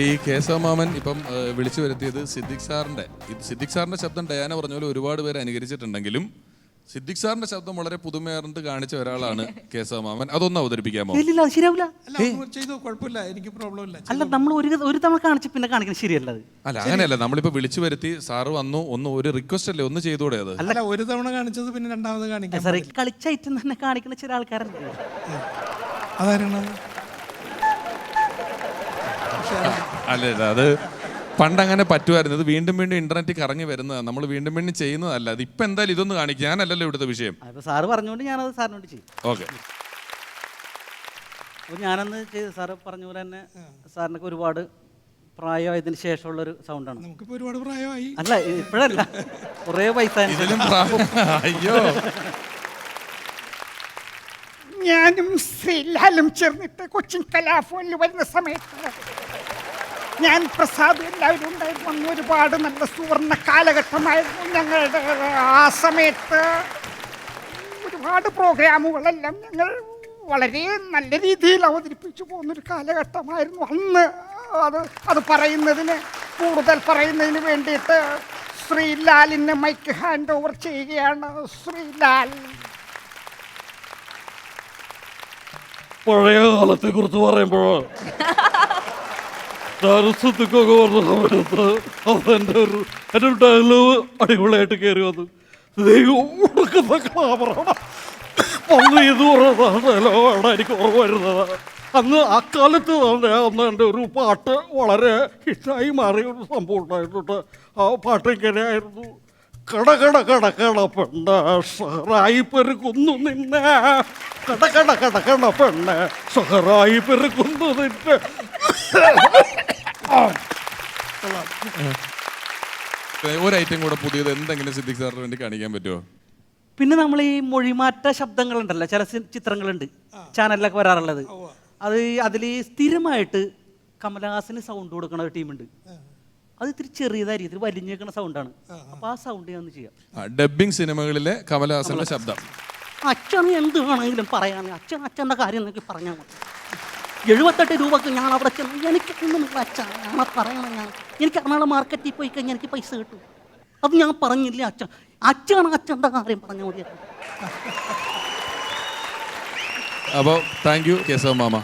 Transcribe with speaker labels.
Speaker 1: ഈ കേശവമാമൻ ഇപ്പം വിളിച്ചു വരുത്തിയത് സിദ്ദിഖ് സാറിന്റെ ഇത് സിദ്ദിഖ് സാറിന്റെ ശബ്ദം ഡയാന പറഞ്ഞ പോലെ ഒരുപാട് പേര് അനുകരിച്ചിട്ടുണ്ടെങ്കിലും സിദ്ദിഖ് സാറിന്റെ ശബ്ദം വളരെ പുതുമയാർന്ന് കാണിച്ച ഒരാളാണ് കേശവമാമൻ അതൊന്ന് അവതരിപ്പിക്കാമോ?
Speaker 2: ഇല്ല ശരിയാവില്ല.
Speaker 3: അല്ല ചെയ്തു കുഴപ്പമില്ല എനിക്ക് പ്രോബ്ലം ഇല്ല.
Speaker 2: അല്ല നമ്മൾ ഒരു ഒരു തവണ കാണിച്ച് പിന്നെ കാണിക്കണം ശരിയല്ല അത്.
Speaker 1: അല്ല അങ്ങനെയല്ല നമ്മളിപ്പോ വിളിച്ചു വരുത്തി സാറ് വന്നു ഒന്ന് ഒരു റിക്വസ്റ്റ് അല്ലേ ഒന്ന് ചെയ്തൂടെ അത്?
Speaker 3: അല്ല. ഒരു തവണ കാണിച്ചത് പിന്നെ രണ്ടാമത് കാണിക്കാം
Speaker 2: കളിച്ച ഐറ്റം തന്നെ കാണിക്കുന്ന ചില ആൾക്കാരുണ്ട്.
Speaker 3: അതാരണം?
Speaker 1: അല്ല അല്ല, അത് പണ്ട് അങ്ങനെ പറ്റുമായിരുന്നു. ഇത് വീണ്ടും വീണ്ടും ഇന്റർനെറ്റ് കറങ്ങി വരുന്നതാണ്. നമ്മൾ വീണ്ടും വീണ്ടും ചെയ്യുന്നതല്ല. അത് ഇപ്പൊ എന്തായാലും ഇതൊന്ന് കാണിക്കുക ഞാനല്ലല്ലോ ഇവിടുത്തെ വിഷയം.
Speaker 2: അപ്പോൾ സാറ് പറഞ്ഞുകൊണ്ട് ഞാനത് സാറിനോട് ചെയ്യും.
Speaker 1: ഓക്കെ.
Speaker 2: അപ്പോൾ ഞാനന്ന് ചെയ്ത് സാറ് പറഞ്ഞ പോലെ തന്നെ സാറിനൊക്കെ ഒരുപാട് പ്രായമായതിനു ശേഷമുള്ളൊരു സൗണ്ടാണ്
Speaker 3: നമുക്കിപ്പോ ഒരുപാട് പ്രായമായി.
Speaker 2: അല്ല ഇപ്പോഴല്ല. കുറേ പൈസ
Speaker 1: ഇതിലും പ്രാ- അയ്യോ.
Speaker 4: ഞാനും സെല്ലാലും ചേർന്നിട്ട് കൊച്ചിൻ കലാഫോണിൽ വരുന്ന സമയത്ത് ഞാൻ പ്രസാദ് എല്ലാവരും ഉണ്ടായിരുന്നു. അന്ന് ഒരുപാട് നല്ല സുവർണ കാലഘട്ടമായിരുന്നു ഞങ്ങളുടെ ആ സമയത്ത്. ഒരുപാട് പ്രോഗ്രാമുകളെല്ലാം ഞങ്ങൾ വളരെ നല്ല രീതിയിൽ അവതരിപ്പിച്ചു പോകുന്നൊരു കാലഘട്ടമായിരുന്നു അന്ന്. അത് അത് പറയുന്നതിന് കൂടുതൽ പറയുന്നതിന് വേണ്ടിയിട്ട് ശ്രീലാലിന് മൈക്ക് ഹാൻഡ് ഓവർ ചെയ്യുകയാണ് ശ്രീലാൽ.
Speaker 5: പഴയ കാലത്തെ കുറിച്ച് പറയുമ്പോൾ ദാരസ്വത്തിക്കൊക്കെ പറഞ്ഞ സമയത്ത് അതെന്റെ ഒരു എന്റെ ഒരു ഡയലോഗ് അടിപൊളിയായിട്ട് കയറി വന്നു. ദൈവം ഉടുക്കുന്ന ക്ലാമറാണ് കാലത്ത് ഡയലോഗാണ് എനിക്ക് ഓർമ്മ വരുന്നത്. അന്ന് അക്കാലത്ത് തന്നെ അന്ന് എന്റെ ഒരു പാട്ട് വളരെ ഹിറ്റായി മാറിയ ഒരു സംഭവം ഉണ്ടായിട്ടുണ്ട്. ആ പാട്ട് ഇങ്ങനെയായിരുന്നു കട കട കട പെണ്ണ സഹറായി പെരുക്കുന്നു നിന്നെ. കട കട കട കട പെണ്ണ സഹറായി പെറുക്കുന്നു
Speaker 1: ഒരു ഐറ്റം കൂടെ പുതിയത് എന്തെങ്കിലും സിദ്ദിഖ് സാറിന് വേണ്ടി കാണിക്കാൻ പറ്റുമോ
Speaker 2: പിന്നെ നമ്മൾ ഈ മൊഴിമാറ്റ ശബ്ദങ്ങളുണ്ടല്ലോ ചില ചിത്രങ്ങളുണ്ട് ചാനലിലൊക്കെ വരാറുള്ളത്. അത് അതിൽ സ്ഥിരമായിട്ട് കമലഹാസന് സൗണ്ട് കൊടുക്കുന്ന ഒരു ടീമുണ്ട് അത് ഇത്തിരി ചെറിയതായിരിക്കും ഇത്തിരി വലിഞ്ഞേക്കുന്ന സൗണ്ടാണ് അപ്പോൾ ആ സൗണ്ട് ഞാൻ ഒന്ന് ചെയ്യാം.
Speaker 1: ഡബിംഗ് സിനിമകളിലെ കമലഹാസന്റെ ശബ്ദം.
Speaker 2: അച്ഛൻ എന്ത് വേണമെങ്കിലും പറയാൻ അച്ഛൻ അച്ഛന്റെ കാര്യം എന്നൊക്കെ പറഞ്ഞാൽ മതി. എഴുപത്തെട്ട് രൂപക്ക് ഞാൻ അവിടെ ചെന്ന് എനിക്കൊന്നും അച്ഛൻ ഞാൻ പറയണം ഞാൻ. എനിക്ക് എറണാകുളം മാർക്കറ്റിൽ പോയി കഴിഞ്ഞാൽ എനിക്ക് പൈസ കിട്ടും. അത് ഞാൻ പറഞ്ഞില്ല അച്ഛൻ അച്ഛൻ അച്ഛന്റെ കാര്യം പറഞ്ഞാൽ മതി.
Speaker 1: അപ്പോൾ താങ്ക് യു കേസവ മാമ.